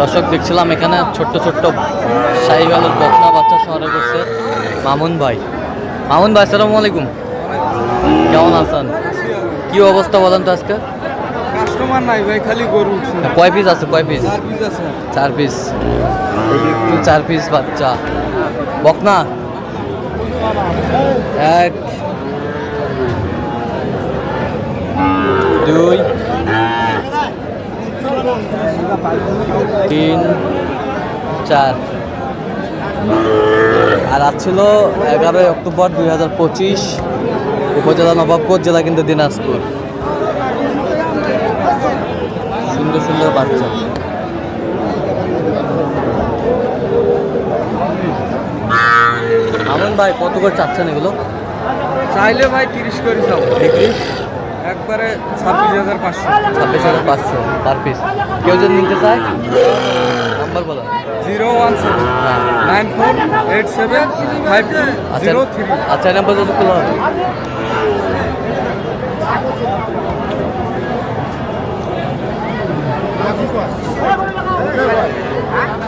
দর্শক দেখছিলাম এখানে ছোট্ট ছোট্ট শাহিওয়ালের বকনা বাচ্চা শহরে করছে মামুন ভাই। মামুন ভাই আসসালামু আলাইকুম। কেমন আছেন? কি অবস্থা বলেন তো আজকে? কাস্টমার নাই ভাই খালি গরু কয় পিস আছে কয় পিস? চার পিস আছে। চার পিস। একটু চার পিস বাচ্চা। বকনা? এক তিন চার। আর আজ ছিল এগারোই অক্টোবর দুই হাজার পঁচিশ উপজেলা নবাবগঞ্জ জেলা কিন্তু দিনাজপুর। সুন্দর সুন্দর বাচ্চা। আমন ভাই কত করে চাচ্ছেন এগুলো? চাইলে ভাই তিরিশ করে বিক্রি একবারে ছাব্বিশ হাজার পাঁচশো। ছাব্বিশ হাজার পাঁচশো পার পিস কেউ যদি নিতে চায় নাম্বার বলো। Zero one seven nine four eight seven five two zero three. আচ্ছা, আচ্ছা নাম্বার যদি খোলা হবে Thank